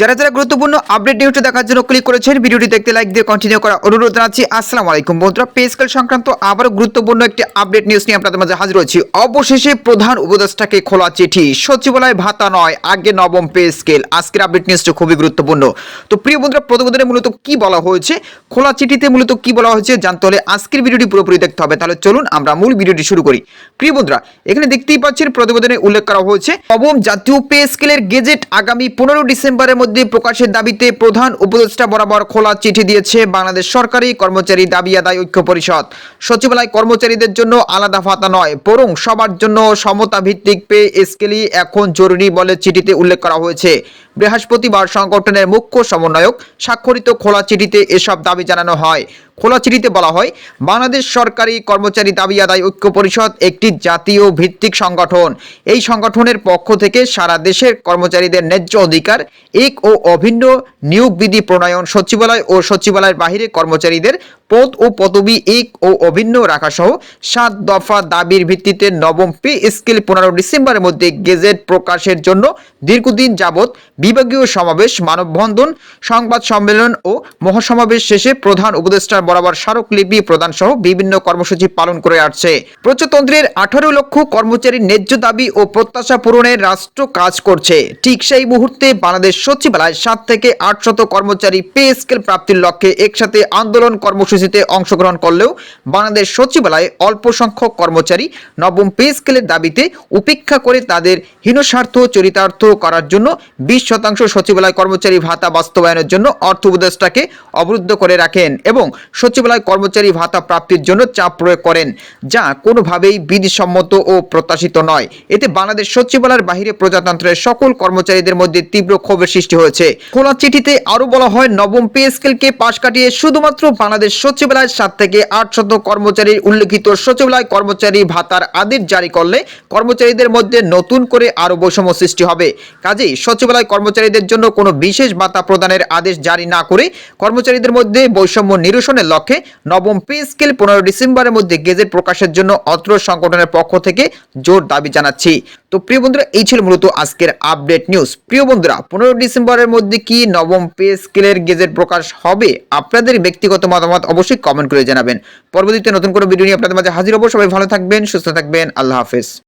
যারা যারা গুরুত্বপূর্ণ আপডেট নিউজটা দেখার জন্য ক্লিক করেছেন ভিডিওটি দেখতে লাইক দিয়ে কন্টিনিউ করা অনুরোধ জানাচ্ছি। আসসালামু আলাইকুম বন্ধুরা পে স্কেল সংক্রান্ত আবারও গুরুত্বপূর্ণ একটি আপডেট নিউজ নিয়ে আপনাদের মাঝে হাজির হয়েছি। অবশেষে প্রধান উপদেষ্টাকে খোলা চিঠি। সচিবালয় ভাতা নয়, আগে নবম পে স্কেল আজকের আপডেট নিউজটা খুবই গুরুত্বপূর্ণ। তো প্রিয় বন্ধুরা, প্রতিবেদনে মূলত কি বলা হয়েছে? খোলা চিঠিতে মূলত কি বলা হয়েছে জানতে হলে আজকের ভিডিওটি পুরোপুরি দেখতে হবে। তাহলে চলুন আমরা মূল ভিডিওটি শুরু করি। প্রিয় বন্ধুরা, এখানে দেখতেই পাচ্ছেন প্রতিবেদনে উল্লেখ করা হয়েছে, নবম জাতীয় পে স্কেলের গেজেট আগামী পনেরো ডিসেম্বরের মধ্যে প্রকাশের দাবিতে প্রধান উপদেষ্টা বরাবর খোলা চিঠি দিয়েছে বাংলাদেশ সরকারি কর্মচারী দাবি আদায় ঐক্য পরিষদ। সচিবালয় কর্মচারীদের জন্য আলাদা ভাতা নয়, বরং সবার জন্য সমতা ভিত্তিক পে স্কেলই এখন জরুরি বলে চিঠিতে উল্লেখ করা হয়েছে। বৃহস্পতিবার সংগঠনের মুখ্য সমন্বয়ক স্বাক্ষরিত খোলা চিঠিতে এসব দাবি জানানো হয়। খোলা চিঠিতে বলা হয়, বাংলাদেশ সরকারি কর্মচারী দাবি আদায় ঐক্য পরিষদ একটি জাতীয় ভিত্তিক সংগঠন। এই সংগঠনের পক্ষ থেকে সারা দেশের কর্মচারীদের ন্যায্য অধিকার, এক ও অভিন্ন নিয়োগ বিধি প্রণয়ন সচিবালয় ও সচিবালয়ের বাহিরে কর্মচারীদের পদ ও পদবি এক ও অভিন্ন রাখা সহ সাত দফা দাবির ভিত্তিতে নবম পে স্কেল পনেরো ডিসেম্বরের মধ্যে গেজেট প্রকাশের জন্য দীর্ঘদিন যাবৎ বিভাগীয় সমাবেশ, মানববন্ধন, সংবাদ সম্মেলন ও মহাসমাবেশ শেষে প্রধান উপদেষ্টার বরাবর স্মারকলিপি প্রদান সহ বিভিন্ন কর্মসূচি পালন করে আসছে। প্রজাতন্ত্রের আঠারো লক্ষ কর্মচারীর ন্যায্য দাবি ও প্রত্যাশা পূরণের রাষ্ট্র কাজ করছে। ঠিক সেই মুহূর্তে বাংলাদেশ সচিবালয় সাত থেকে আটশত কর্মচারী পে স্কেল প্রাপ্তির লক্ষ্যে একসাথে আন্দোলন কর্মসূচিতে অংশগ্রহণ করলেও বাংলাদেশ সচিবালয়ে অল্প সংখ্যক কর্মচারী নবম পে স্কেলের দাবিতে উপেক্ষা করে তাদের হীনস্বার্থ চরিতার্থ করার জন্য বিশ শতাংশ সচিবালয় কর্মচারী ভাতা বাস্তবায়নের জন্য অর্থ উপদেষ্টাকে অবরুদ্ধ করে রাখেন এবং সচিবালয় কর্মচারী ভাতা প্রাপ্তির জন্য চাপ প্রয়োগ করেন, যা কোনোভাবেই বিধিসম্মত ও প্রত্যাশিত নয়। এতে বাংলাদেশ সচিবালয়ের বাহিরে প্রজাতন্ত্রের সকল কর্মচারীদের মধ্যে তীব্র ক্ষোভের সৃষ্টি হয়েছে। খোলা চিঠিতে আরও বলা হয়, নবম পে স্কেলকে পাশ কাটিয়ে শুধুমাত্র বাংলাদেশ সচিবালয়ের সাত থেকে আটশত কর্মচারীর উল্লেখিত সচিবালয় কর্মচারী ভাতার আদেশ জারি করলে কর্মচারীদের মধ্যে নতুন করে আরও বৈষম্য সৃষ্টি হবে। কাজেই সচিবালয় কর্মচারীদের জন্য কোনো বিশেষ ভাতা প্রদানের আদেশ জারি না করে কর্মচারীদের মধ্যে বৈষম্য নিরসনের লক্ষ্যে নবম পে স্কেল পনেরো ডিসেম্বরের মধ্যে গেজেট প্রকাশের জন্য অত্র সংগঠনের পক্ষ থেকে জোর দাবি জানাচ্ছি। তো প্রিয় বন্ধুরা, এই ছিল মূলত আজকের আপডেট নিউজ প্রিয় বন্ধুরা, পনেরো ডিসেম্বরের মধ্যে কি নবম পে স্কেলের গেজেট প্রকাশ হবে? আপনাদের ব্যক্তিগত মতামত অবশ্যই কমেন্ট করে জানাবেন। পরবর্তীতে নতুন কোনো ভিডিও নিয়ে আপনাদের মাঝে হাজির হব। সবাই ভালো থাকবেন, সুস্থ থাকবেন। আল্লাহ হাফেজ।